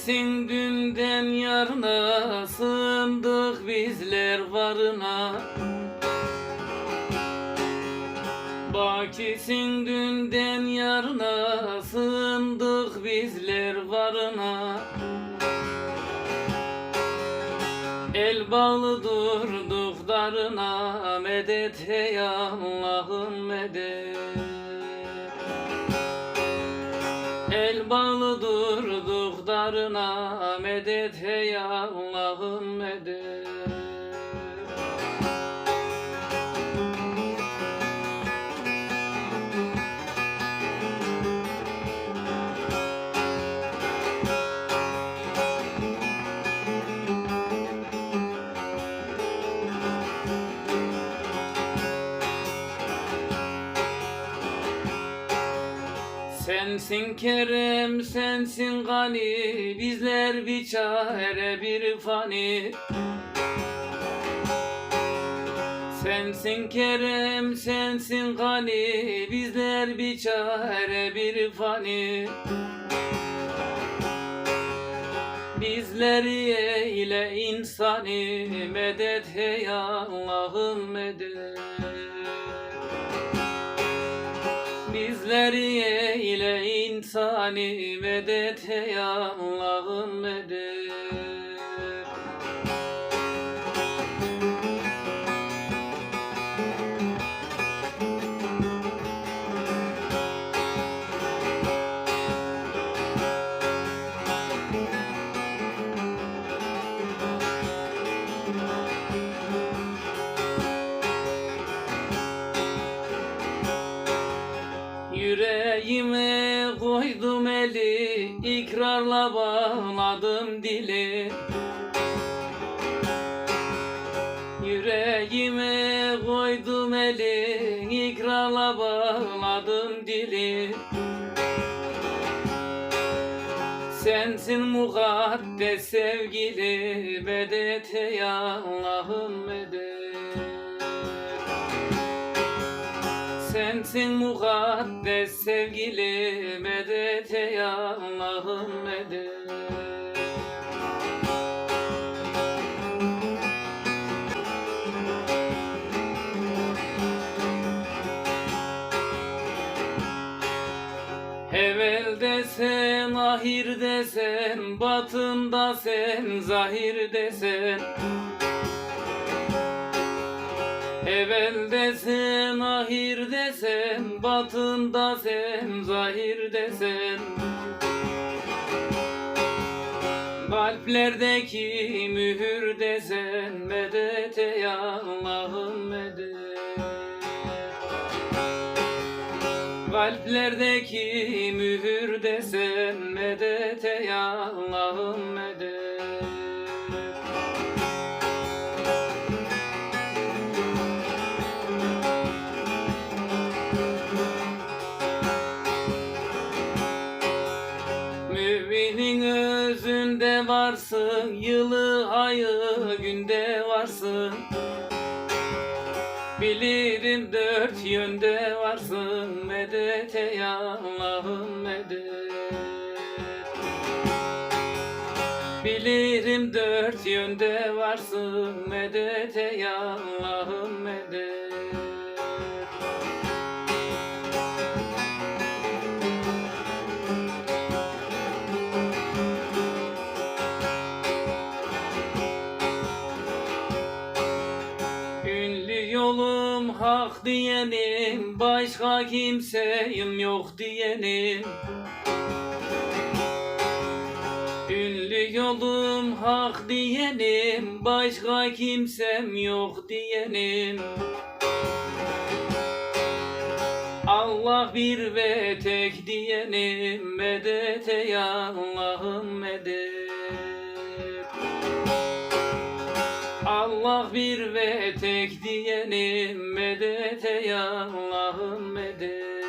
Bakisin dünden yarına sığındık bizler varına. Bakisin dünden yarına sığındık bizler varına. El bağlı durduk darına medet hey Allah'ım medet darına medet hey Allah'ım medet Sensin Kerem, sensin Gani, bizler bir çare bir fani. Sensin Kerem, sensin Gani, bizler bir çare bir fani. Bizleri eyle insani, medet hey Allah'ım medet. Bizleri eyle insani medet hey Allah'ım medet ikrarla bağladım dili. Yüreğime koydum eli ikrarla bağladım dili. Sensin mukaddes sevgili medet ey Allah'ım medet Sensin mukaddes sevgili medet ey Allah'ım medet Evvel desen, ahir desen, batında sen, zahir desen Evvel desen, ahir desen, batında sen, zahir desen Kalplerdeki mühür desen, medet ey Allah'ım medet. Kalplerdeki mühür desen, medet ey Allah'ım medet varsın, yılı ayı günde varsın. Bilirim dört yönde varsın, medet ey Allah'ım medet. Bilirim dört yönde varsın, medet ey Allah'ım medet. Yolum hak diyenim Başka kimseyim yok diyenim. Ünlü yolum hak diyenim Başka kimsem yok diyenim. Allah bir ve tek diyenim Medet ey Allah'ım medet Bir ve tek diyenim medet ey Allah'ım medet